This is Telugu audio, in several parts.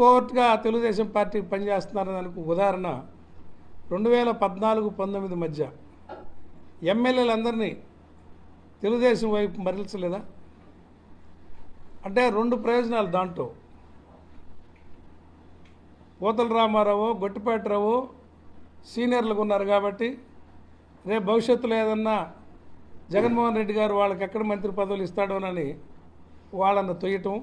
కోర్టుగా తెలుగుదేశం పార్టీ పనిచేస్తున్నారని దానికి ఉదాహరణ రెండు వేల పద్నాలుగు పంతొమ్మిది మధ్య ఎమ్మెల్యేలందరినీ తెలుగుదేశం వైపు మరల్చలేదా? అంటే రెండు ప్రయోజనాలు దాంట్లో. పోతల రామారావు గొట్టిపేటరావు సీనియర్లకు ఉన్నారు కాబట్టి రేపు భవిష్యత్తులో ఏదన్నా జగన్మోహన్ రెడ్డి గారు వాళ్ళకి ఎక్కడ మంత్రి పదవులు ఇస్తాడోనని వాళ్ళని తొయ్యటం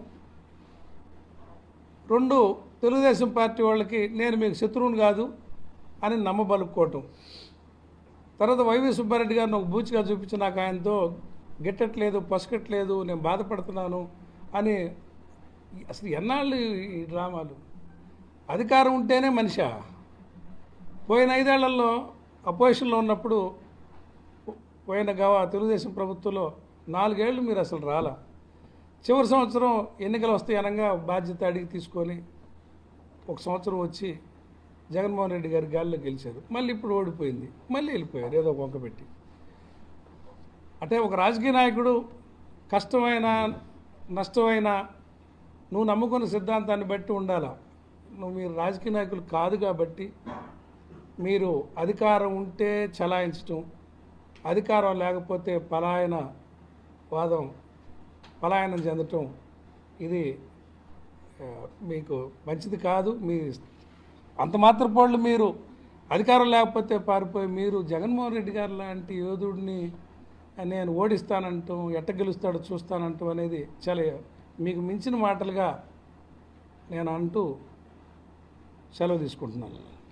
రెండు తెలుగుదేశం పార్టీ వాళ్ళకి నేను మీకు శత్రువుని కాదు అని నమ్మబలుపుకోవటం తర్వాత వైవి సుబ్బారెడ్డి గారిని ఒక బూచిగా చూపించి నాకు ఆయనతో గిట్టట్లేదు పసకట్లేదు నేను బాధపడుతున్నాను అని అసలు ఎన్నాళ్ళు ఈ డ్రామాలు? అధికారం ఉంటేనే మనిషా. పోయిన ఐదేళ్ళలో అపోజిషన్లో ఉన్నప్పుడు పోయిన గవ తెలుగుదేశం ప్రభుత్వంలో నాలుగేళ్ళు మీరు అసలు రాలా? చివరి సంవత్సరం ఎన్నికలు వస్తే అనగా బాధ్యత అడిగి తీసుకొని ఒక సంవత్సరం వచ్చి జగన్మోహన్ రెడ్డి గారి గాల్లో గెలిచారు. మళ్ళీ ఇప్పుడు ఓడిపోయింది. మళ్ళీ వెళ్ళిపోయారు. ఏదో ఒక వంక పెట్టి. అంటే ఒక రాజకీయ నాయకుడు కష్టమైన నష్టమైన నువ్వు నమ్ముకున్న సిద్ధాంతాన్ని బట్టి ఉండాలా? నువ్వు మీరు రాజకీయ నాయకులు కాదు కాబట్టి మీరు అధికారం ఉంటే చలాయించటం అధికారం లేకపోతే పలాయన వాదం పలాయనం చెందటం ఇది మీకు మంచిది కాదు. మీ అంత మాత్రపోళ్ళు మీరు అధికారం లేకపోతే పారిపోయి మీరు జగన్మోహన్ రెడ్డి గారు లాంటి యోధుడిని నేను ఓడిస్తానంటాం ఎట్ట గెలుస్తాడో చూస్తానంటాం అనేది చాలా మీకు మించిన మాటలుగా నేను అంటూ సెలవు తీసుకుంటున్నాను.